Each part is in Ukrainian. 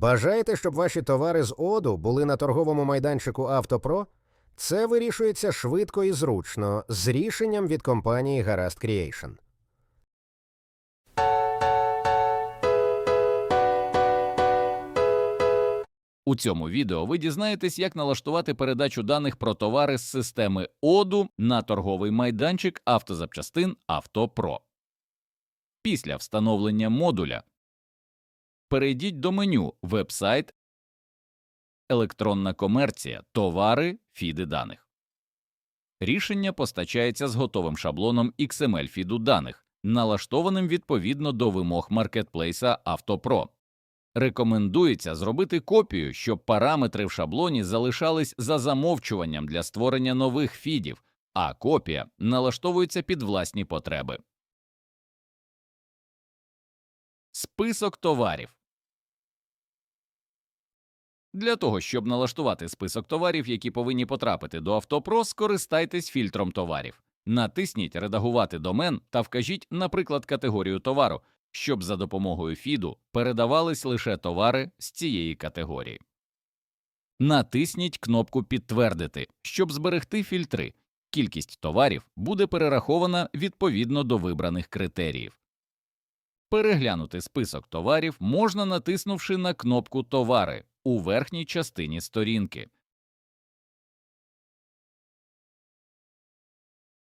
Бажаєте, щоб ваші товари з оду були на торговому майданчику Автопро? Це вирішується швидко і зручно з рішенням від компанії Гаразд Creation. У цьому відео ви дізнаєтесь, як налаштувати передачу даних про товари з системи ОДУ на торговий майданчик автозапчастин «Автопро». Після встановлення модуля перейдіть до меню «Вебсайт», «Електронна комерція», «Товари», «Фіди даних». Рішення постачається з готовим шаблоном XML фіду даних, налаштованим відповідно до вимог маркетплейса «Автопро». Рекомендується зробити копію, щоб параметри в шаблоні залишались за замовчуванням для створення нових фідів, а копія налаштовується під власні потреби. Список товарів Для того, щоб налаштувати список товарів, які повинні потрапити до Автопро, скористайтесь фільтром товарів. Натисніть Редагувати домен та вкажіть, наприклад, категорію товару, щоб за допомогою фіду передавались лише товари з цієї категорії. Натисніть кнопку Підтвердити, щоб зберегти фільтри. Кількість товарів буде перерахована відповідно до вибраних критеріїв. Переглянути список товарів можна натиснувши на кнопку Товари у верхній частині сторінки.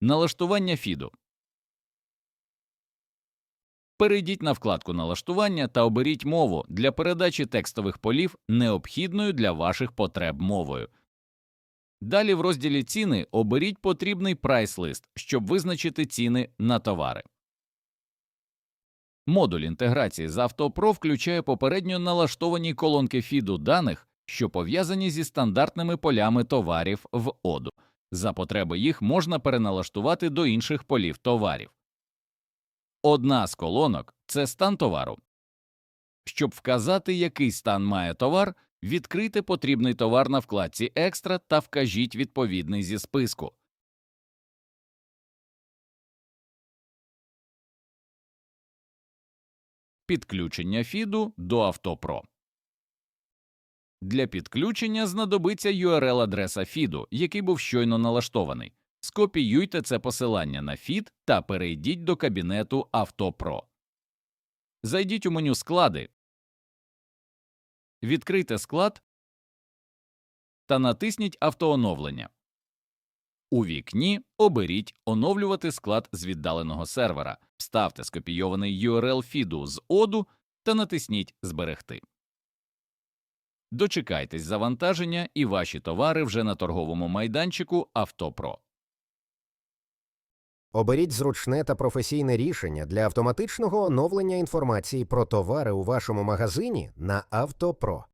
Налаштування фіду Перейдіть на вкладку Налаштування та оберіть мову для передачі текстових полів, необхідною для ваших потреб мовою. Далі в розділі Ціни оберіть потрібний прайс-лист, щоб визначити ціни на товари. Модуль інтеграції з Автопро включає попередньо налаштовані колонки фіду даних, що пов'язані зі стандартними полями товарів в оду. За потреби їх можна переналаштувати до інших полів товарів. Одна з колонок це стан товару. Щоб вказати, який стан має товар, відкрийте потрібний товар на вкладці Екстра та вкажіть відповідний зі списку. Підключення фіду до Автопро. Для підключення знадобиться URL-адреса фіду, який був щойно налаштований. Скопіюйте це посилання на фід та перейдіть до кабінету Автопро. Зайдіть у меню Склади, відкрийте склад та натисніть Автооновлення. У вікні оберіть Оновлювати склад з віддаленого сервера, вставте скопійований URL фіду з оду та натисніть Зберегти. Дочекайтесь завантаження, і ваші товари вже на торговому майданчику Автопро. Оберіть зручне та професійне рішення для автоматичного оновлення інформації про товари у вашому магазині на Автопро.